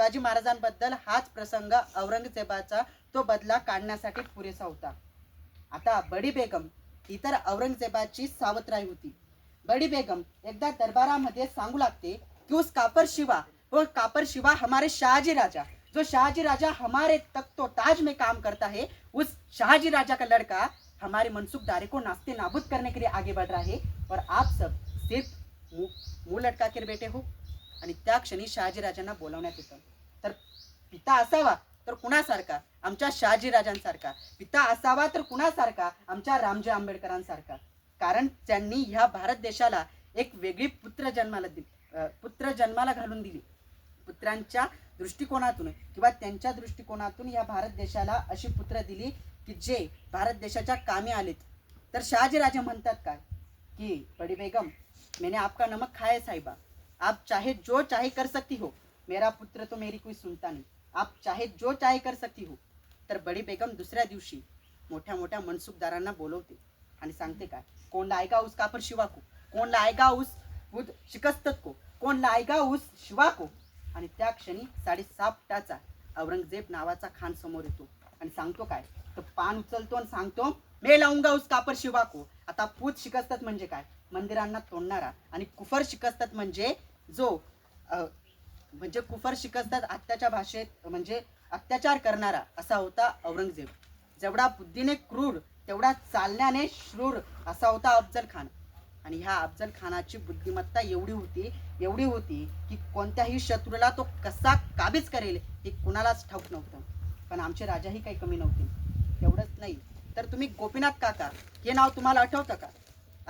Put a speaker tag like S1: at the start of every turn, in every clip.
S1: शिवाजी महाराजांबद्दल हाच प्रसंग औरंगजेबाचा तो बदला काढण्यासाठी पुरेसा होता. आता बडी बेगम ही तर औरंगजेबाची सावत्राई होती. बडी बेगम एकदा दरबारामध्ये सांगू लागते की उस कापर शिवा वो कापर शिवा हमारे शाहजी राजा. जो शाहजी राजा हमारे तख्तो ताज में काम करता है उस शाहजी राजा का लड़का हमारे मनसुखदारी को नास्ते नाबूद करने के लिए आगे बढ़ रहा है और आप सब सिर्फ मुंह लटका कर बैठे हो। आणि त्या क्षणी शहाजी राजांना येतं. तर पिता असावा तर कुणासारखा? आमच्या शहाजी राजांसारखा. पिता असावा तर कुणासारखा? आमच्या रामजी आंबेडकरांसारखा. कारण त्यांनी ह्या भारत देशाला एक वेगळी पुत्र जन्माला दिली. पुत्र जन्माला घालून दिली. पुत्रांच्या दृष्टिकोनातून किंवा त्यांच्या दृष्टिकोनातून या भारत देशाला अशी पुत्र दिली की जे भारत देशाच्या कामी आलेत. तर शहाजीराजे म्हणतात काय? की बड़ी बेगम मैंने आपका नमक खाया साहेबा साहिबा. आप चाहे जो चाहे कर सकती हो। मेरा पुत्र तो मेरी कोई सुनता नहीं। आप चाहे जो चाहे कर सकती हो। तर बडी बेगम दुसऱ्या दिवशी मोठ्या मोठ्या मनसुखदारांना बोलवते आणि सांगते काय? कोण लायगा उस कापर शिवा को? कोण लाएगा उस बुध शिकस्तत को? कोण लायगा उस शिवा को? आणि त्या क्षणी साडेसापटाचा औरंगजेब नावाचा खान समोर येतो आणि सांगतो काय? तर पान उचलतो आणि सांगतो मे लावूंगा उस कापर शिवा को. आता पूत शिकस्तत म्हणजे काय? मंदिरांना तोडणारा आणि कुफर शिकस्तत म्हणजे जो म्हणजे कुफर शिकस्तात आत्ताच्या भाषेत म्हणजे अत्याचार करणारा असा होता औरंगजेब. जेवढा बुद्धीने क्रूर तेवढा चालण्याने श्रूर असा होता अफजल खान. आणि ह्या अफजल खानाची बुद्धिमत्ता एवढी होती एवढी होती की कोणत्याही शत्रूला तो कसा काबीज करेल हे कुणालाच ठाऊक नव्हतं. पण आमचे राजाही काही कमी नव्हते. एवढंच नाही. तर तुम्ही गोपीनाथ काका हे नाव तुम्हाला आठवतं का?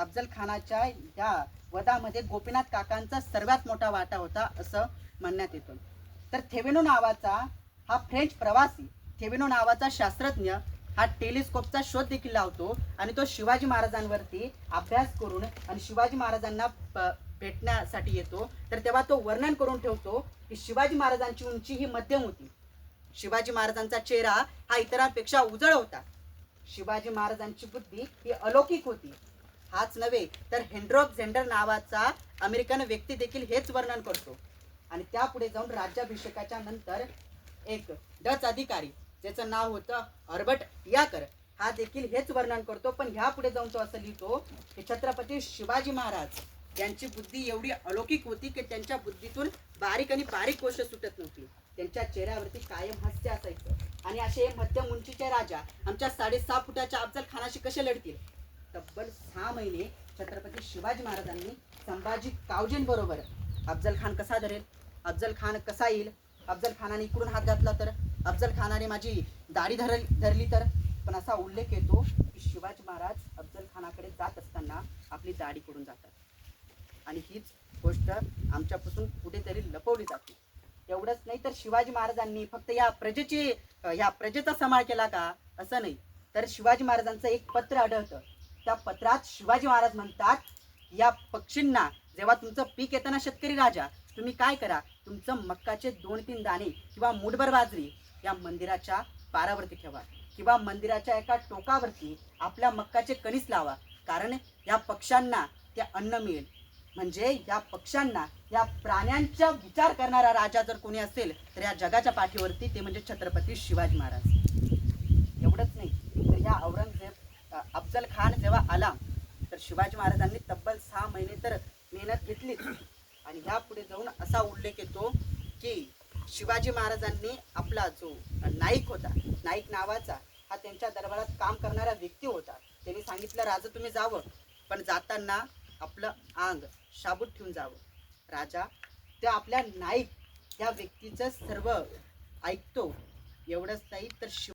S1: अफजल खानाच्या या वधामध्ये गोपीनाथ काकांचा सर्वात मोठा वाटा होता असं म्हणण्यात येतं. तर थेवेनो नावाचा हा फ्रेंच प्रवासी थेवेनो नावाचा शास्त्रज्ञ हा टेलिस्कोपचा शोध देखील लावतो आणि तो शिवाजी महाराजांवरती अभ्यास करून आणि शिवाजी महाराजांना भेटण्यासाठी येतो. तर तेव्हा तो वर्णन करून ठेवतो की शिवाजी महाराजांची उंची ही मध्यम होती. शिवाजी महाराजांचा चेहरा हा इतरांपेक्षा उजळ होता. शिवाजी महाराजांची बुद्धी ही अलौकिक होती. हाच नव्हे तर हेनरॉक झेंडर नावाचा अमेरिकन व्यक्ती देखील हेच वर्णन करतो. आणि त्यापुढे जाऊन राज्याभिषेकाच्या नंतर एक डच अधिकारी ज्याचं नाव होतं हर्बर्ट याकर हा देखील हेच वर्णन करतो. पण ह्या पुढे जाऊन तो असं लिहितो की छत्रपती शिवाजी महाराज यांची बुद्धी एवढी अलौकिक होती की त्यांच्या बुद्धीतून बारीक आणि बारीक गोष्ट सुटत नव्हती. त्यांच्या चेहऱ्यावरती कायम हास्य असायचं. आणि असे मध्यम उंचीचे राजा आमच्या साडेसहा फुटाच्या अफजल खानाशी कसे लढतील? तब्बल सहा महिने छत्रपती शिवाजी महाराजांनी संभाजी कावजेंबरोबर अफजल खान कसा धरेल? अफजल खान कसा येईल? अफजल खानाने इकडून हात घातला तर? अफजल खानाने माझी दाढी धरल धरली तर? पण असा उल्लेख येतो की शिवाजी महाराज अफजल खानाकडे जात असताना आपली दाढी करून जातात. आणि हीच गोष्ट आमच्यापासून कुठेतरी लपवली जाते. एवढंच नाही तर शिवाजी महाराजांनी फक्त या प्रजेची ह्या प्रजेचा समाळ केला का? असं नाही. तर शिवाजी महाराजांचं एक पत्र आढळतं. त्या पत्रात शिवाजी महाराज म्हणतात या पक्षींना जेव्हा तुमचं पीक येतं ना शेतकरी राजा तुम्ही काय करा? तुमचं मक्काचे दोन तीन दाणे किंवा मुठभर बाजरी या मंदिराच्या पारावरती ठेवा किंवा मंदिराच्या एका टोकावरती आपल्या मक्काचे कणीस लावा. कारण या पक्ष्यांना ते अन्न मिळेल. म्हणजे या पक्ष्यांना या प्राण्यांचा विचार करणारा राजा जर कोणी असेल तर या जगाच्या पाठीवरती ते म्हणजे छत्रपती शिवाजी महाराज. एवढंच नाही तर या औरंगजेब अफजल खान जेव्हा आला तर शिवाजी महाराजांनी तब्बल सहा महिने तर मेहनत घेतली. आणि ह्या पुढे जाऊन असा उल्लेख येतो की शिवाजी महाराजांनी आपला जो नाईक होता नाईक नावाचा हा त्यांच्या दरबारात काम करणारा व्यक्ती होता. त्यांनी सांगितलं राजा तुम्ही जावं. पण जाताना आपलं अंग शाबूत ठेवून जावं. राजा त्या आपल्या नाईक या व्यक्तीचं सर्व ऐकतो. एवढंच नाही तर शिव